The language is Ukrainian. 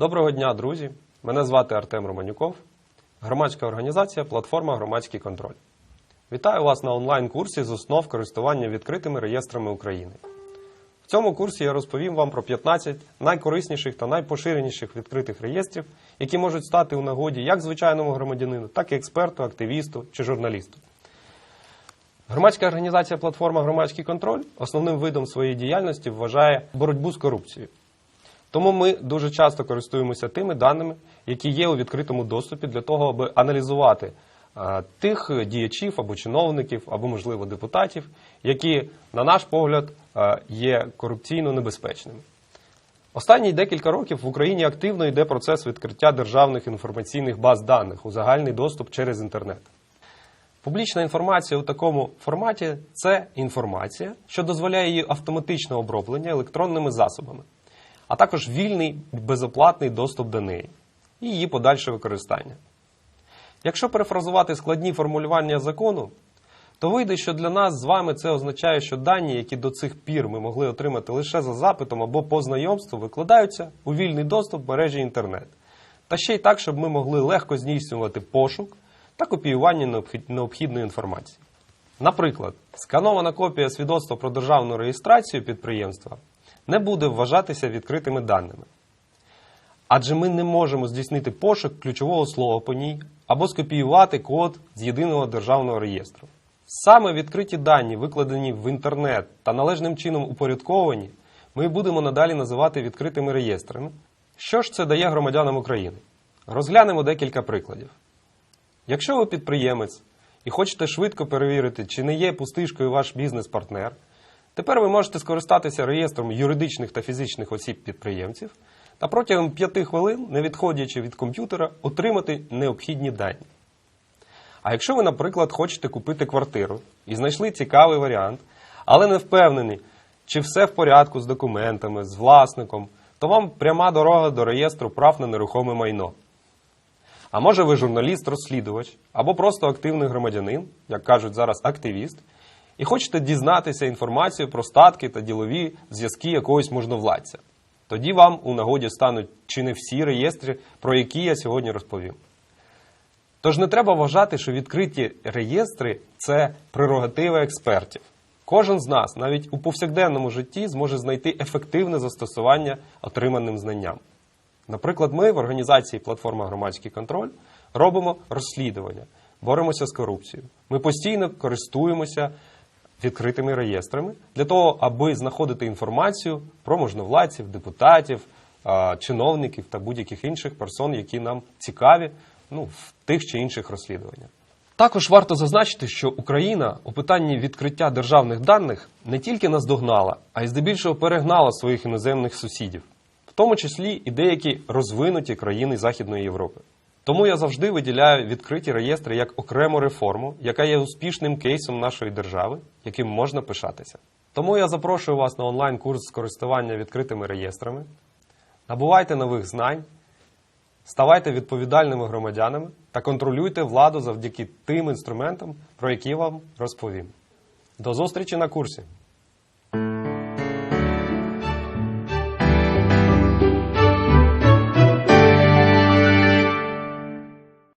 Доброго дня, друзі! Мене звати Артем Романюков, громадська організація Платформа Громадський контроль. Вітаю вас на онлайн-курсі з основ користування відкритими реєстрами України. В цьому курсі я розповім вам про 15 найкорисніших та найпоширеніших відкритих реєстрів, які можуть стати у нагоді як звичайному громадянину, так і експерту, активісту чи журналісту. Громадська організація Платформа Громадський контроль основним видом своєї діяльності вважає боротьбу з корупцією. Тому ми дуже часто користуємося тими даними, які є у відкритому доступі для того, аби аналізувати е, тих діячів або чиновників, або, можливо, депутатів, які, на наш погляд, е, є корупційно небезпечними. Останні декілька років в Україні активно йде процес відкриття державних інформаційних баз даних у загальний доступ через інтернет. Публічна інформація у такому форматі це інформація, що дозволяє її автоматичне оброблення електронними засобами, а також вільний безоплатний доступ до неї і її подальше використання. Якщо перефразувати складні формулювання закону, то вийде, що для нас з вами це означає, що дані, які до цих пір ми могли отримати лише за запитом або по знайомству, викладаються у вільний доступ в мережі інтернет. Та ще й так, щоб ми могли легко здійснювати пошук та копіювання необхідної інформації. Наприклад, сканована копія свідоцтва про державну реєстрацію підприємства не буде вважатися відкритими даними. Адже ми не можемо здійснити пошук ключового слова по ній або скопіювати код з єдиного державного реєстру. Саме відкриті дані, викладені в інтернет та належним чином упорядковані, ми будемо надалі називати відкритими реєстрами. Що ж це дає громадянам України? Розглянемо декілька прикладів. Якщо ви підприємець і хочете швидко перевірити, чи не є пустишкою ваш бізнес-партнер, тепер ви можете скористатися реєстром юридичних та фізичних осіб-підприємців та протягом 5 хвилин, не відходячи від комп'ютера, отримати необхідні дані. А якщо ви, наприклад, хочете купити квартиру і знайшли цікавий варіант, але не впевнені, чи все в порядку з документами, з власником, то вам пряма дорога до реєстру прав на нерухоме майно. А може ви журналіст-розслідувач або просто активний громадянин, як кажуть зараз активіст, і хочете дізнатися інформацію про статки та ділові зв'язки якогось можновладця. Тоді вам у нагоді стануть чи не всі реєстри, про які я сьогодні розповім. Тож не треба вважати, що відкриті реєстри це прерогатива експертів. Кожен з нас, навіть у повсякденному житті, зможе знайти ефективне застосування отриманим знанням. Наприклад, ми в організації Платформа Громадський контроль робимо розслідування, боремося з корупцією. Ми постійно користуємося відкритими реєстрами для того, аби знаходити інформацію про можновладців, депутатів, чиновників та будь-яких інших персон, які нам цікаві ну, в тих чи інших розслідуваннях. Також варто зазначити, що Україна у питанні відкриття державних даних не тільки наздогнала, а й здебільшого перегнала своїх іноземних сусідів, в тому числі і деякі розвинуті країни Західної Європи. Тому я завжди виділяю відкриті реєстри як окрему реформу, яка є успішним кейсом нашої держави, яким можна пишатися. Тому я запрошую вас на онлайн-курс з користування відкритими реєстрами. Набувайте нових знань, ставайте відповідальними громадянами та контролюйте владу завдяки тим інструментам, про які вам розповім. До зустрічі на курсі!